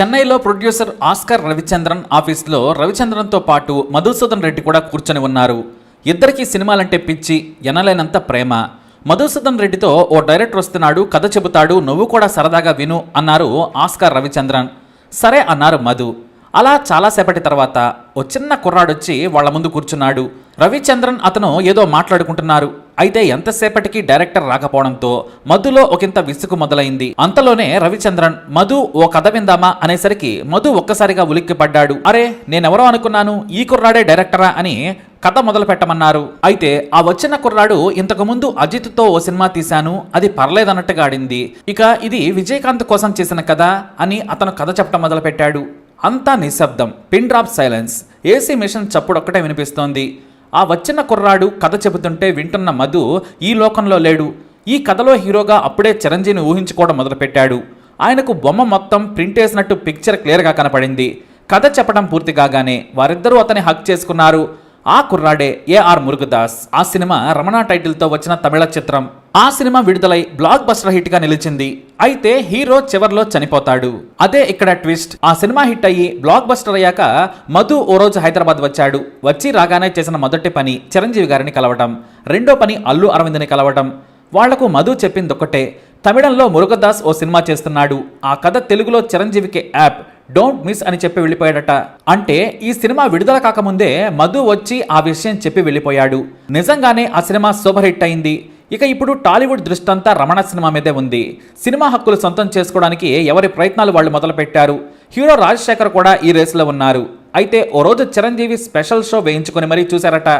చెన్నైలో producer Oscar Ravichandran ఆఫీస్లో రవిచంద్రన్తో పాటు మధుసూదన్ రెడ్డి కూడా కూర్చొని ఉన్నారు. ఇద్దరికీ సినిమాలంటే పిచ్చి ఎనలేనంత ప్రేమ. మధుసూదన్ రెడ్డితో ఓ డైరెక్టర్ వస్తున్నాడు కథ చెబుతాడు నువ్వు కూడా సరదాగా విను అన్నారు ఆస్కర్ రవిచంద్రన్. సరే అన్నారు మధు. అలా చాలాసేపటి తర్వాత ఓ చిన్న కుర్రాడొచ్చి వాళ్ళ ముందు కూర్చున్నాడు. రవిచంద్రన్ అతను ఏదో మాట్లాడుకుంటున్నారు. అయితే ఎంతసేపటికి డైరెక్టర్ రాకపోవడంతో మధులో ఒకంత విసుగు మొదలైంది. అంతలోనే రవిచంద్రన్ మధు ఓ కథ విందామా? అనేసరికి మధు ఒక్కసారిగా ఉలిక్కిపడ్డాడు. అరే నేనెవరో అనుకున్నాను ఈ కుర్రాడే డైరెక్టరా? అని కథ మొదలు పెట్టమన్నారు అయితే ఆ వచ్చిన కుర్రాడు ఇంతకు ముందు అజిత్తో ఓ సినిమా తీశాను అది పర్లేదన్నట్టుగా ఆడింది. ఇక ఇది విజయకాంత్ కోసం చేసిన కథ అని అతను కథ చెప్పడం మొదలుపెట్టాడు. అంతా నిశ్శబ్దం pin drop silence AC machine చప్పుడొక్కటే వినిపిస్తోంది. ఆ వచ్చిన కుర్రాడు కథ చెబుతుంటే వింటున్న మధు ఈ లోకంలో లేడు. ఈ కథలో హీరోగా అప్పుడే చిరంజీవిని ఊహించుకోవడం మొదలుపెట్టాడు. ఆయనకు బొమ్మ మొత్తం ప్రింట్ వేసినట్టు పిక్చర్ క్లియర్గా కనపడింది. కథ చెప్పడం పూర్తి కాగానే వారిద్దరూ అతని హక్ చేసుకున్నారు. ఆ కుర్రాడే ఏఆర్ మురుగదాస్. ఆ సినిమా రమణ టైటిల్తో వచ్చిన తమిళ చిత్రం. ఆ సినిమా విడుదలై బ్లాక్ బస్టర్ హిట్గా నిలిచింది. అయితే హీరో చివర్లో చనిపోతాడు. అదే ఇక్కడ ట్విస్ట్. ఆ సినిమా హిట్ అయ్యి బ్లాక్ బస్టర్ అయ్యాక మధు ఓ రోజు హైదరాబాద్ వచ్చాడు. వచ్చి రాగానే చేసిన మొదటి పని చిరంజీవి గారిని కలవటం. రెండో పని అల్లు అరవింద్ని కలవటం. వాళ్ళకు మధు చెప్పింది ఒక్కటే. తమిళంలో మురుగదాస్ ఓ సినిమా చేస్తున్నాడు. ఆ కథ తెలుగులో చిరంజీవికి యాప్. డోంట్ మిస్ అని చెప్పి వెళ్ళిపోయాడట. అంటే ఈ సినిమా విడుదల కాకముందే మధు వచ్చి ఆ విషయం చెప్పి వెళ్ళిపోయాడు. నిజంగానే ఆ సినిమా సూపర్ హిట్ అయింది. ఇక ఇప్పుడు టాలీవుడ్ దృష్టంతా రమణ సినిమా మీదే ఉంది. సినిమా హక్కులు సొంతం చేసుకోవడానికి ఎవరి ప్రయత్నాలు వాళ్ళు మొదలుపెట్టారు? హీరో రాజశేఖర్ కూడా ఈ రేసులో ఉన్నారు. అయితే ఓ రోజు చిరంజీవి స్పెషల్ షో వేయించుకొని మరీ చూశారట.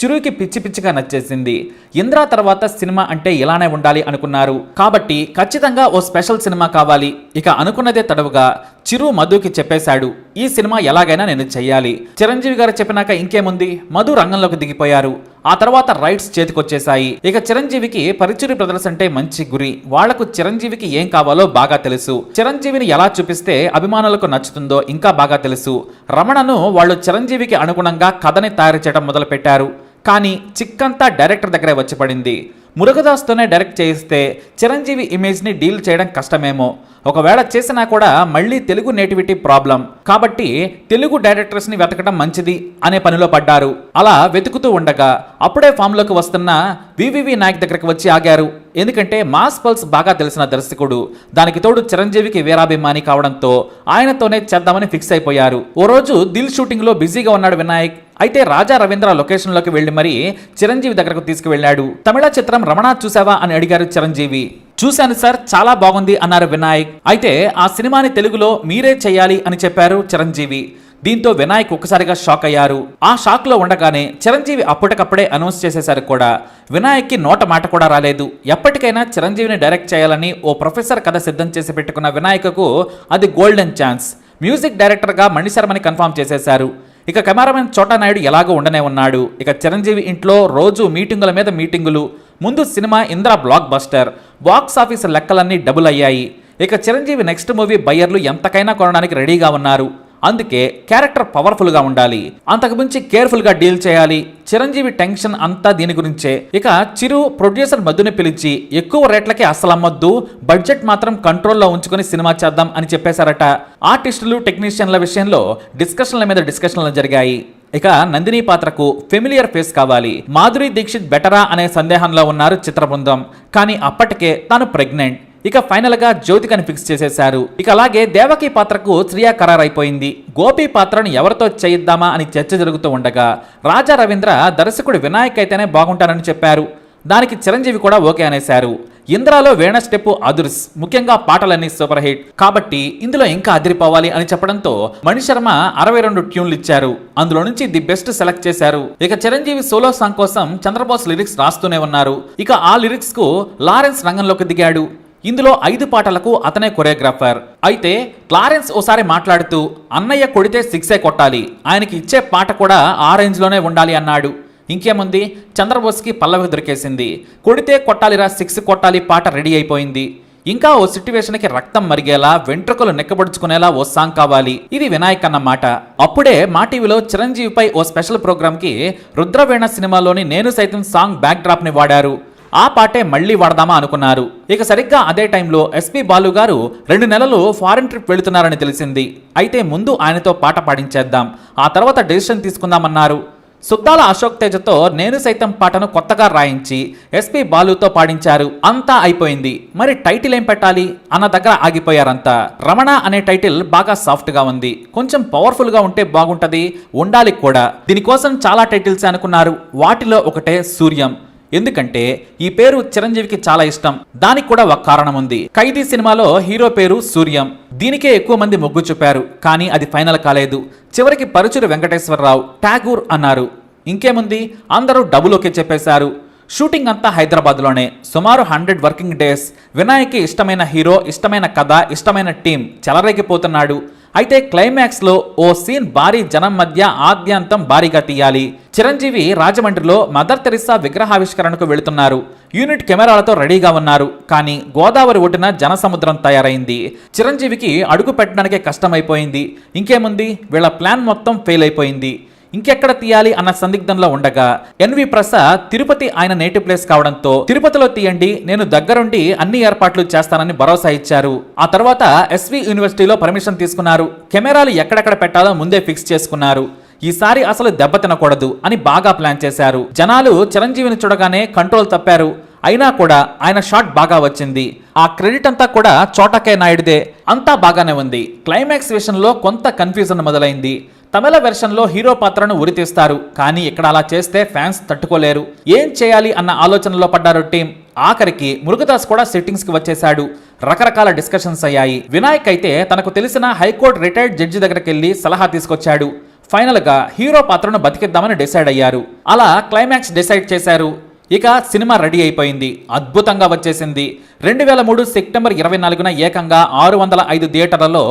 చిరుకి పిచ్చి పిచ్చిగా నచ్చేసింది. ఇంద్రా తర్వాత సినిమా అంటే ఇలానే ఉండాలి అనుకున్నారు. కాబట్టి ఖచ్చితంగా ఓ స్పెషల్ సినిమా కావాలి. ఇక అనుకున్నదే తడవుగా చిరు మధుకి చెప్పేశాడు. ఈ సినిమా ఎలాగైనా నేను చెయ్యాలి. చిరంజీవి గారు చెప్పినాక ఇంకేముంది? మధు రంగంలోకి దిగిపోయారు. ఆ తర్వాత రైట్స్ చేతికొచ్చేశాయి. ఇక చిరంజీవికి పరిచురి బ్రదర్స్ అంటే మంచి గురి. వాళ్ళకు చిరంజీవికి ఏం కావాలో బాగా తెలుసు. చిరంజీవిని ఎలా చూపిస్తే అభిమానులకు నచ్చుతుందో ఇంకా బాగా తెలుసు. రమణను వాళ్ళు చిరంజీవికి అనుగుణంగా కథని తయారు చేయడం మొదలుపెట్టారు. కానీ చిక్కంతా డైరెక్టర్ దగ్గరే వచ్చి పడింది. మురుగదాస్తోనే డైరెక్ట్ చేయిస్తే చిరంజీవి ఇమేజ్ని డీల్ చేయడం కష్టమేమో. ఒకవేళ చేసినా కూడా మళ్ళీ తెలుగు నేటివిటీ ప్రాబ్లం. కాబట్టి తెలుగు డైరెక్టర్స్ని వెతకడం మంచిది అనే పనిలో పడ్డారు. అలా వెతుకుతూ ఉండగా అప్పుడే ఫామ్లోకి వస్తున్న వివివి నాయక్ దగ్గరకు వచ్చి ఆగారు. ఎందుకంటే మాస్ పల్స్ బాగా తెలిసిన దర్శకుడు. దానికి తోడు చిరంజీవికి వీరాభిమాని కావడంతో ఆయనతోనే చేద్దామని ఫిక్స్ అయిపోయారు. ఓ రోజు దిల్ షూటింగ్లో బిజీగా ఉన్నాడు వినాయక్. అయితే రాజా రవీంద్ర లొకేషన్లోకి వెళ్ళి వెళ్ళి మరీ చిరంజీవి దగ్గరకు తీసుకువెళ్ళాడు. తమిళ చిత్రం రమణ చూసావా అని అడిగారు చిరంజీవి. చూశాను సార్ చాలా బాగుంది అన్నారు వినాయక్. అయితే ఆ సినిమాని తెలుగులో మీరే చేయాలి అని చెప్పారు చిరంజీవి. దీంతో వినాయక్ ఒక్కసారిగా షాక్ అయ్యారు. ఆ షాక్లో ఉండగానే చిరంజీవి అప్పటికప్పుడే అనౌన్స్ చేసేశారు కూడా. వినాయక్కి నోట మాట కూడా రాలేదు. ఎప్పటికైనా చిరంజీవిని డైరెక్ట్ చేయాలని ఓ ప్రొఫెసర్ కథ సిద్ధం చేసి పెట్టుకున్న వినాయకకు అది గోల్డెన్ ఛాన్స్. మ్యూజిక్ డైరెక్టర్గా మణిశర్మని కన్ఫర్మ్ చేసేశారు. ఇక కెమెరామెన్ చోటా నాయుడు ఎలాగో ఉండనే ఉన్నాడు. ఇక చిరంజీవి ఇంట్లో రోజు మీటింగుల మీద మీటింగులు. ముందు cinema Indra blockbuster box office లెక్కలన్నీ డబుల్ అయ్యాయి ఇక చిరంజీవి నెక్స్ట్ మూవీ బయ్యర్లు ఎంతకైనా కొనడానికి రెడీగా ఉన్నారు. అందుకే క్యారెక్టర్ పవర్ఫుల్గా ఉండాలి. అంతకు మించి కేర్ఫుల్గా డీల్ చేయాలి. చిరంజీవి టెన్షన్ అంతా దీని గురించే. ఇక చిరు ప్రొడ్యూసర్ మధుని పిలిచి ఎక్కువ రేట్లకి అస్సలు అమ్మొద్దు బడ్జెట్ మాత్రం కంట్రోల్లో ఉంచుకొని సినిమా చేద్దాం అని చెప్పేశారట. ఆర్టిస్టులు టెక్నీషియన్ల విషయంలో డిస్కషన్ల మీద డిస్కషన్లు జరిగాయి. ఇక నందిని పాత్రకు ఫెమిలియర్ ఫేస్ కావాలి. మాధురి దీక్షిత్ బెటరా అనే సందేహంలో ఉన్నారు చిత్ర బృందం కానీ అప్పటికే తాను ప్రెగ్నెంట్. ఇక ఫైనల్గా జ్యోతికని ఫిక్స్ చేసేశారు. ఇక అలాగే దేవకి పాత్రకు శ్రియా ఖరారైపోయింది. గోపి పాత్రను ఎవరితో చేయిద్దామా అని చర్చ జరుగుతూ ఉండగా రాజా రవీంద్ర దర్శకుడు వినాయక్ అయితేనే బాగుంటానని చెప్పారు. దానికి చిరంజీవి కూడా ఓకే అనేశారు. ఇంద్రాలో వేణ స్టెప్ అదుర్స్ ముఖ్యంగా పాటలన్నీ సూపర్ హిట్ కాబట్టి ఇందులో ఇంకా అదిరిపోవాలి అని చెప్పడంతో మణిశర్మ అరవై రెండు ట్యూన్లు ఇచ్చారు. అందులో నుంచి ది బెస్ట్ సెలెక్ట్ చేశారు. ఇక చిరంజీవి సోలో సాంగ్ కోసం చంద్రబోస్ లిరిక్స్ రాస్తూనే ఉన్నారు. ఇక ఆ లిరిక్స్కు లారెన్స్ రంగంలోకి దిగాడు. ఇందులో ఐదు పాటలకు అతనే కొరియోగ్రాఫర్. అయితే క్లారెన్స్ ఓసారి మాట్లాడుతూ అన్నయ్య కొడితే సిక్సే కొట్టాలి. ఆయనకి ఇచ్చే పాట కూడా ఆ రేంజ్లోనే ఉండాలి అన్నాడు. ఇంకేముంది? చంద్రబోస్కి పల్లవి దొరికేసింది. కొడితే కొట్టాలిరా సిక్స్ కొట్టాలి పాట రెడీ అయిపోయింది. ఇంకా ఓ సిట్యువేషన్కి రక్తం మరిగేలా వెంట్రుకలు నెక్కబడుచుకునేలా ఓ సాంగ్ కావాలి. ఇది వినాయక్ అన్నమాట అప్పుడే మా టీవీలో చిరంజీవిపై ఓ స్పెషల్ ప్రోగ్రామ్కి రుద్రవేణ సినిమాలోని నేను సైతం సాంగ్ బ్యాక్ డ్రాప్ని వాడారు. ఆ పాటే మళ్ళీ వాడదామా అనుకున్నారు. ఇక సరిగ్గా అదే టైంలో ఎస్పి బాలు గారు రెండు నెలలు ఫారెన్ ట్రిప్ వెళుతున్నారని తెలిసింది. అయితే ముందు ఆయనతో పాట పాడించేద్దాం. ఆ తర్వాత డెసిషన్ తీసుకుందామన్నారు. సుద్దాల అశోక్ తేజతో నేను సైతం పాటను కొత్తగా రాయించి ఎస్పి బాలుతో పాడించారు. అంతా అయిపోయింది. మరి టైటిల్ ఏం పెట్టాలి? అన్న దగ్గర ఆగిపోయారంతా. రమణ అనే టైటిల్ బాగా సాఫ్ట్గా ఉంది. కొంచెం పవర్ఫుల్గా ఉంటే బాగుంటుంది. ఉండాలి కూడా. దీనికోసం చాలా టైటిల్స్ అనుకున్నారు. వాటిలో ఒకటే సూర్యం. ఎందుకంటే ఈ పేరు చిరంజీవికి చాలా ఇష్టం. దానికి కూడా ఒక కారణం ఉంది ఖైదీ సినిమాలో హీరో పేరు సూర్యం. దీనికే ఎక్కువ మంది మొగ్గు చూపారు. కానీ అది ఫైనల్ కాలేదు. చివరికి పరుచురు వెంకటేశ్వరరావు ఠాగూర్ అన్నారు. ఇంకేముంది? అందరూ డబ్బులోకి చెప్పేశారు. షూటింగ్ అంతా హైదరాబాద్లోనే. సుమారు హండ్రెడ్ వర్కింగ్ డేస్. వినాయక్కి ఇష్టమైన హీరో ఇష్టమైన కథ ఇష్టమైన టీం చెలరేగిపోతున్నాడు. అయితే క్లైమాక్స్లో ఓ సీన్ భారీ జనం మధ్య ఆద్యంతం భారీగా తీయాలి. చిరంజీవి రాజమండ్రిలో మదర్ తెరిసా విగ్రహావిష్కరణకు వెళుతున్నారు. యూనిట్ కెమెరాలతో రెడీగా ఉన్నారు. కానీ గోదావరి ఒడ్డున జనసముద్రం తయారైంది. చిరంజీవికి అడుగు పెట్టడానికే కష్టమైపోయింది. ఇంకేముంది? వీళ్ళ ప్లాన్ మొత్తం ఫెయిల్ అయిపోయింది ఇంకెక్కడ తీయాలి అన్న సందిగ్ధంలో ఉండగా ఎన్వి ప్రసాద్ తిరుపతి ఆయన నేటివ్ ప్లేస్ కావడంతో తిరుపతిలో తీయండి నేను దగ్గరుండి అన్ని ఏర్పాట్లు చేస్తానని భరోసా ఇచ్చారు. ఆ తర్వాత ఎస్వి యూనివర్సిటీలో పర్మిషన్ తీసుకున్నారు. కెమెరాలు ఎక్కడెక్కడ పెట్టాలో ముందే ఫిక్స్ చేసుకున్నారు. ఈసారి అసలు దెబ్బ తినకూడదు అని బాగా ప్లాన్ చేశారు. జనాలు చిరంజీవిని చూడగానే కంట్రోల్ తప్పారు. అయినా కూడా ఆయన షాట్ బాగా వచ్చింది. ఆ క్రెడిట్ అంతా కూడా చోటకే నాయుడుదే. అంతా బాగానే ఉంది. క్లైమాక్స్ విషయంలో కొంత కన్ఫ్యూజన్ మొదలైంది. తమిళ వెర్షన్లో హీరో పాత్రను ఉరితీస్తారు. కానీ ఇక్కడ అలా చేస్తే ఫ్యాన్స్ తట్టుకోలేరు. ఏం చేయాలి అన్న ఆలోచనలో పడ్డారు టీం. ఆఖరికి మురుగదాస్ కూడా సిట్టింగ్స్కి వచ్చేశాడు. రకరకాల డిస్కషన్స్ అయ్యాయి. వినాయక్ అయితే తనకు తెలిసిన హైకోర్టు రిటైర్డ్ జడ్జి దగ్గరికి వెళ్ళి సలహా తీసుకొచ్చాడు. ఫైనల్గా హీరో పాత్రను బతికిద్దామని డిసైడ్ అయ్యారు. అలా క్లైమాక్స్ డిసైడ్ చేశారు. ఇక సినిమా రెడీ అయిపోయింది అద్భుతంగా వచ్చేసింది. రెండు వేల మూడు సెప్టెంబర్ ఇరవై నాలుగున ఏకంగా ఆరు వందల ఐదు థియేటర్లలో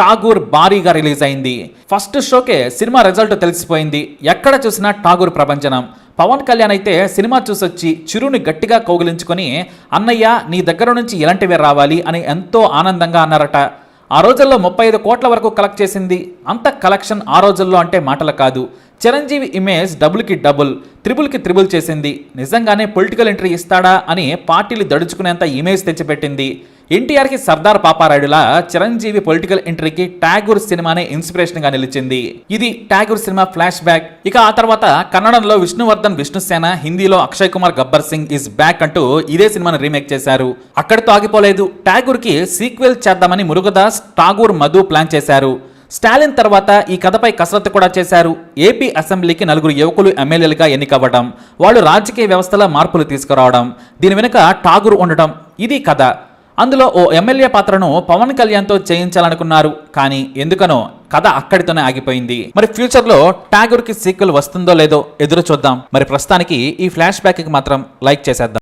టాగూర్ భారీగా రిలీజ్ అయింది. ఫస్ట్ షోకే సినిమా రిజల్ట్ తెలిసిపోయింది. ఎక్కడ చూసినా టాగూర్ ప్రపంచనం పవన్ కళ్యాణ్ అయితే సినిమా చూసొచ్చి చిరుని గట్టిగా కౌగిలించుకొని అన్నయ్య నీ దగ్గర నుంచి ఇలాంటివే రావాలి అని ఎంతో ఆనందంగా అన్నారట. ఆ రోజుల్లో ముప్పై ఐదు కోట్ల వరకు కలెక్ట్ చేసింది. అంత కలెక్షన్ ఆ రోజుల్లో అంటే మాటలు కాదు. చిరంజీవి ఇమేజ్ డబుల్కి డబుల్ త్రిబుల్కి త్రిబుల్ చేసింది. నిజంగానే పొలిటికల్ ఎంట్రీ ఇస్తాడా అని పార్టీలు దడుచుకునేంత ఇమేజ్ తెచ్చిపెట్టింది. ఎన్టీఆర్కి సర్దార్ పాపారాయుడులా చిరంజీవి పొలిటికల్ ఎంట్రీకి ట్యాగూర్ సినిమానే ఇన్స్పిరేషన్గా నిలిచింది. ఇది ట్యాగూర్ సినిమా ఫ్లాష్ బ్యాక్. ఇక ఆ తర్వాత కన్నడంలో విష్ణువర్ధన్ విష్ణుసేన హిందీలో అక్షయ్ కుమార్ గబ్బర్ సింగ్ ఇస్ బ్యాక్ అంటూ ఇదే సినిమాను రీమేక్ చేశారు. అక్కడితో ఆగిపోలేదు. ఠాగూర్కి సీక్వెల్ చేద్దామని మురుగదాస్ ఠాగూర్ మధు ప్లాన్ చేశారు. స్టాలిన్ తర్వాత ఈ కథపై కసరత్తు కూడా చేశారు. ఏపీ అసెంబ్లీకి నలుగురు యువకులు ఎమ్మెల్యేలుగా ఎన్నికవ్వడం వాళ్ళు రాజకీయ వ్యవస్థలో మార్పులు తీసుకురావడం దీని వెనుక ఠాగూర్ ఉండటం ఇది కథ. అందులో ఓ ఎమ్మెల్యే పాత్రను పవన్ కళ్యాణ్తో చేయించాలనుకున్నారు. కానీ ఎందుకనో కథ అక్కడితోనే ఆగిపోయింది. మరి ఫ్యూచర్లో ఠాగూర్కి సీక్వెల్ వస్తుందో లేదో ఎదురు చూద్దాం మరి ప్రస్తుతానికి ఈ ఫ్లాష్ బ్యాక్కి మాత్రం లైక్ చేసేద్దాం.